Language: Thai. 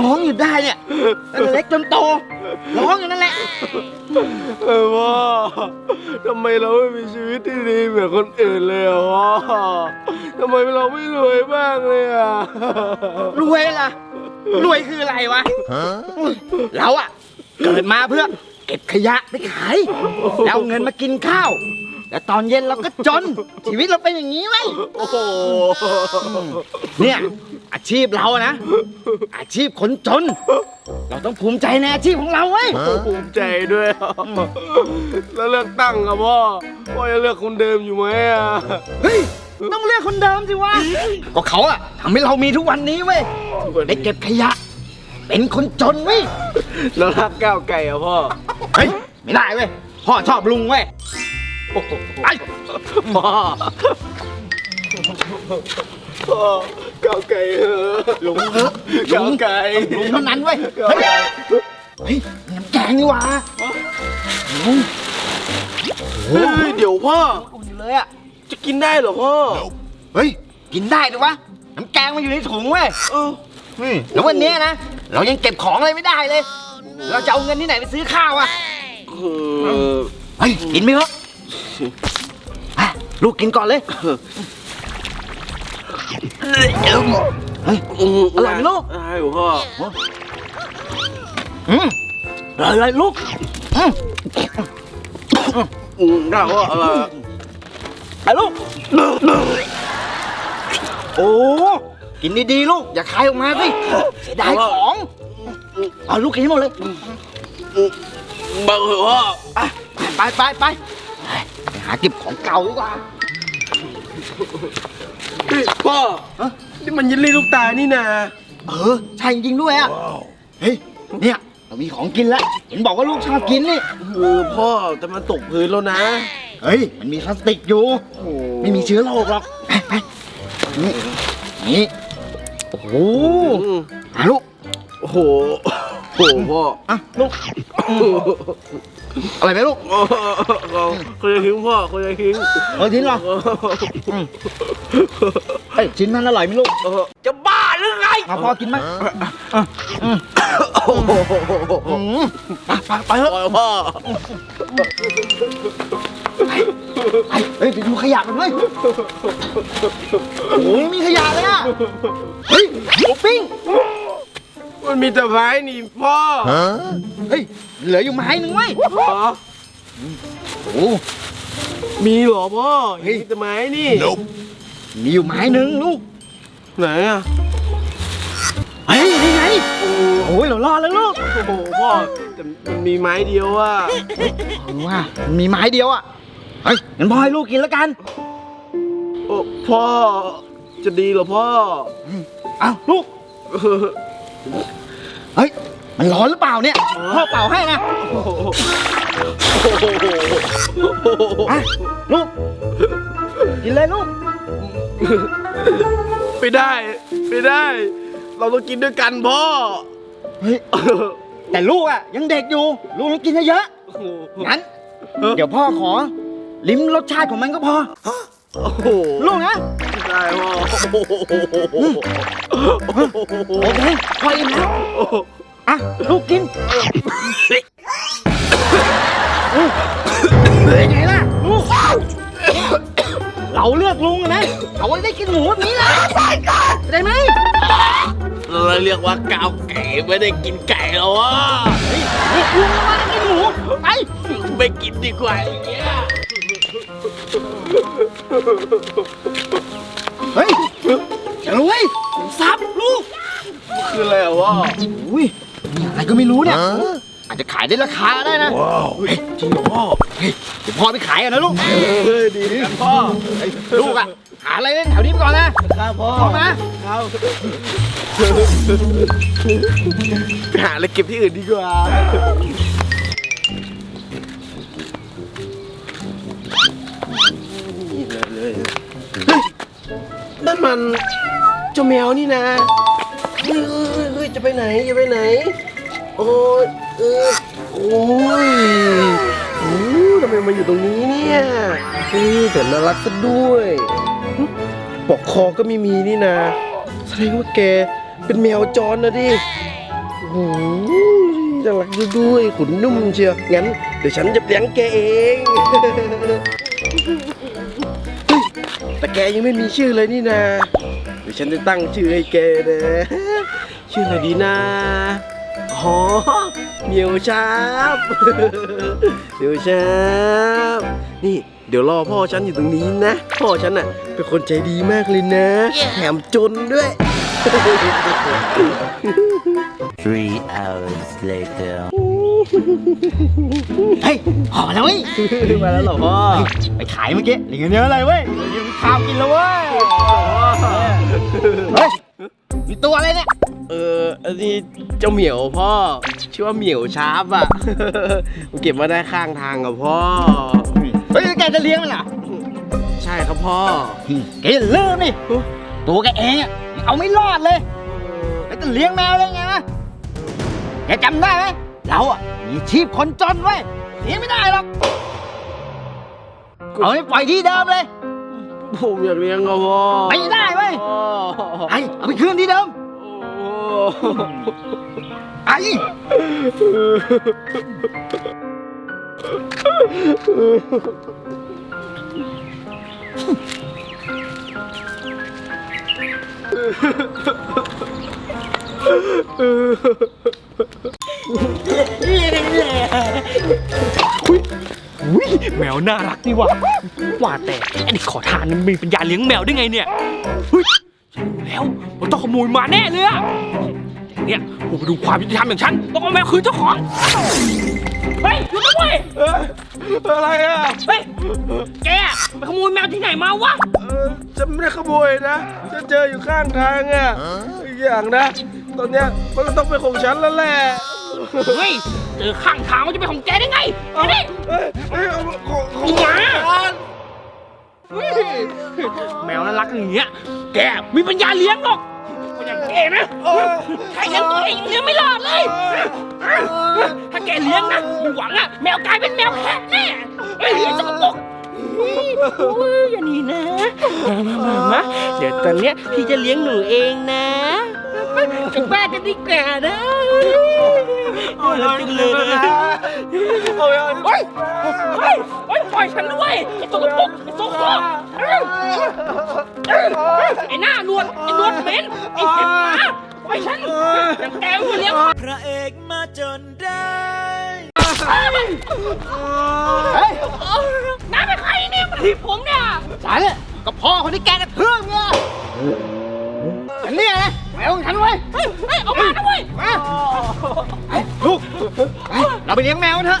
ร้องอยู่ได้เนี่ยตั้งแต่เล็กจนโต ร้องอยู่นั่นแหละ เออพ่อทำไมเราไม่มีชีวิตที่ดีเหมือนคนอื่นเลยอะพ่อทำไมเราไม่รวยบ้างเลยอะ รวยล่ะ รวยคืออะไรวะ เราอะเกิดมาเพื่อ เก็บขยะไปขายแล้วเอาเงินมากินข้าว แล้วตอนเย็นเราก็จน ชีวิตเราเป็นอย่างนี้ไว้ยโอ้โหเนี่ยอาชีพเราอะนะ อาชีพคนจน เราต้องภูมิใจในอาชีพของเราเว้ยภูมิใจด้วยอะแล้วเลือกตั้งอะพ่อ พ่อจะเลือกคนเดิมอยู่ไหมอะเฮ้ยต้องเลือกคนเดิมสิวะก็เขาอะทำให้เรามีทุกวันนี้เว้ยได้เก็บขยะ เป็นคนจนเว้ยแล้วรักก้าวไก่อะพ่อเฮ้ยไม่ได้เว้ยพ่อชอบลุงเว้ยไปพ่อพ่อก้าวไก่เหอะลุงเถอะก้าวไก่ลุงเท่านั้นเว้ยเฮ้ยเฮ้ยน้ำแกงนี่หว่าลุงเฮ้ยเดี๋ยวพ่ออุ่นอยู่เลยอะจะกินได้เหรอพ่อเฮ้ยกินได้ดิวะน้ำแกงมันอยู่ในถุงเว้ยเออ นี่แล้ววันเนี้ยนะ เรายังเก็บของอะไรไม่ได้เลย เราจะเอาเงินที่ไหนไปซื้อข้าวอะเออเฮ้ยกินไหมครับอะลูกกินก่อนเลยเฮ้ยอร่อยไหมลูกได้เหรอพ่ออืมอร่อยเลยลูกอืมอืมได้พ่ออะไรไปลูกโอ้ กินดีๆลูก อย่าคายออกมาสิ เสียดายของเอาลูกกินให้หมดเลยบังเหรอพ่ออะไปไปไปไปไปหาเก็บของเก่าดีกว่าเฮ้ยพ่อฮะนี่มันยินลี่ลูกตานี่นะเออใช่จริงๆด้วยอะเฮ้ยเนี่ยเรามีของกินแล้วเห็นบอกว่าลูกชอบกินนี่เออพ่อแต่มันตกพื้นแล้วนะ เฮ้ย มันมีพลาสติกอยู่โอ้โหไม่มีเชื้อโรคหรอก ไปไปนี่นี่ โอ้โหอืมอะลูกโอ้โหโอ้โหพ่ออะลูกอะไรไหมลูกโอ้โหคนจะทิ้งพ่อคนจะทิ้งเออทิ้งเหรออืมเฮ้ยชิ้นนั้นอร่อยไหมลูกเออจะบ้าหรือไงมาพอกินไหมอะอืมโอ้โหอืมไปไปไปเถอะโอ้ยพ่อ ไปเฮ้ยไปดูขยะกันเว้ยโอ้โหมีขยะเลยอะเฮ้ยหมูปิ้ง มันมีแต่ไม้นี่พ่อเฮ้ย เหลืออยู่ไม้หนึ่งเว้ยพ่อโอ้มีเหรอพ่อเฮ้มีแต่ไม้นี่มีอยู่ไม้หนึ่งลูกไหนอะเฮ้ยนี่ไงโอ้ยเรารอดแล้วลูกโหพ่อแต่มันมีไม้เดียวอะ เออว่ามันมีไม้เดียวอะ เฮ้ยงั้นพ่อให้ลูกกินแล้วกัน โอ้พ่อจะดีเหรอพ่ออ้าวลูก เฮ้ย มันร้อนหรือเปล่าเนี่ย พ่อเป่าให้นะโอ้โหอะลูก กินเลยลูก ไม่ได้ ไม่ได้ เราต้องกินด้วยกันพ่อ เฮ้ย แต่ลูกอะ ยังเด็กอยู่ ลูกต้องกินเยอะๆงั้น เดี๋ยวพ่อขอ ลิ้มรสชาติของมันก็พอ โอ้โหลูกนะได้พ่อโอเคพออิ่มแล้วอะลูกกินอืมเป็นไงล่ะลูกเราเลือกลุงอะนะเขาได้กินหมูแบบนี้แหละได้ไหมเราเรียกว่าก้าวไก่ไม่ได้กินไก่แล้วอะเฮ้ยลุงมาได้กินหมูไป ไม่กินดีกว่าอย่างเงี้ย เฮ้ยจะรวยซับลูกคืออะไรอะวะอุ้ยมีอะไรก็ไม่รู้เนี่ย อาจจะขายได้ราคาได้นะเฮ้ยจริงเหรอพ่อเฮ้ยเดี๋ยวพ่อไปขายกันนะลูกเฮ้ยดีกันพ่อเฮ้ยลูกอะหาอะไรเล่นแถวนี้ไปก่อนนะครับพ่อพ่อมาครับไปหาอะไรเก็บที่อื่นดีกว่า มันเจ้าแมวนี่นะเฮ้ยเฮ้ยเฮ้ยจะไปไหนจะไปไหน โอ้ยเออโอ้ยโอ้ทำไมมาอยู่ตรงนี้เฮ้ยแต่น่ารักซะด้วยหึปอกคอก็ไม่มีนี่นะแสดงว่าแกเป็นแมวจรนะดิ โอ้โหน่ารักซะด้วยขนนุ่มเชียวงั้นเดี๋ยวฉันจะเลี้ยงแกเอง กยังไม่มีชื่อเลยนี่นะเดี๋ยวฉันจะตั้งชื่อให้แกนะชื่ออะไรดีนะอ๋อเหมียวชาบเหมียวชาบนี่เดี๋ยวรอพ่อฉันอยู่ตรงนี้นะ พ่อฉันน่ะเป็นคนใจดีมากเลยนะ แถมจนด้วย Three hours later. เฮ้ยพอแล้วเว้ยมาแล้วเหรอพ่อไปขายเมื่อกี้เหลือเยอะเลยเว้ยเหลือข้าวกินแล้วเว้ยเฮ้ยมีตัวอะไรเนี่ย เออ อันนี้เจ้าเหมียวพ่อ ชื่อว่าเหมียวชาร์ปอะมันเก็บมาได้ข้างทางกับพ่อ เฮ้ยแกจะเลี้ยงมันเหรอ ใช่ครับพ่อแกอย่าลืมนี่ตัวแกเองอะยังเอาไม่รอดเลยแล้วจะเลี้ยงแมวได้ไงวะแกจำได้ไหมเราอะ มีอาชีพคนจนเว้ยเสียไม่ได้หรอก เอาให้ปล่อยที่เดิมเลย ผมอยากเลี้ยงกับพ่อไม่ได้เว้ยพ่อไอ้เอาไปคืนที่เดิมโอ้ ไอ้อุ๊ยแมวน่ารักนี่หว่าว่าแต่ไอ้นี่ขอทานมันมีปัญญาเลี้ยงแมวได้ไงเนี่ยเฮ้ยฉันรู้แล้วมันต้องขโมยมาแน่เลยอะแต่เนี่ยผมมาดูความยุติธรรมอย่างฉันต้องเอาแมวคืนเจ้าของเฮ้ยหยุดนะเว้ยเอ้ยอะไรอะเฮ้ยแกไปขโมยแมวที่ไหนมาวะเออฉันไม่ได้ขโมยนะฉันเจออยู่ข้างทางอะอีกอย่างนะ ตอนเนี้ยมันก็ต้องเป็นของฉันแล้วแหละ เฮ้ยเจอข้างทางมันจะเป็นของแกได้ไงเอาดิเอ้ยเอ้ยเอาของของอีหมาเฮ้ยแมวน่ารักอย่างเงี้ย แกมีปัญญาเลี้ยงหรอกคนอย่างแกนะใครฉันตัวเองยังเลี้ยงไม่รอดเลย ถ้าแกเลี้ยงนะมีหวังอะแมวกลายเป็นแมวแคะแน่เฮ้ยสกปรกโอ้ยอย่าหนีนะมามามามาเดี๋ยวตอนเนี้ยพี่จะเลี้ยงหนูเองนะกลับบ้านกันดีกว่านะ น่ารักจังเลยนะเฮ้ยเฮ้ยเฮ้ยปล่อยฉันด้วยไอ้สกปรกไอ้สกปรกไอ้หน้าหนวดไอ้หนวดเหม็นไอ้เห็บหมาปล่อยฉันอย่างแกไม่เลี้ยงพระเอกมาจนได้ เฮ้ยน้าเป็นใครเนี่ยมาถีบผมเนี่ยฉันเนี่ยก็พ่อคนที่แกกระเทืบเนี่ยฉันเนี่ยนะแมวของฉันเว้ยเฮ้ยเอามานะเว้ยมาไอ้ เราไปเลี้ยงแมวกันเถอะ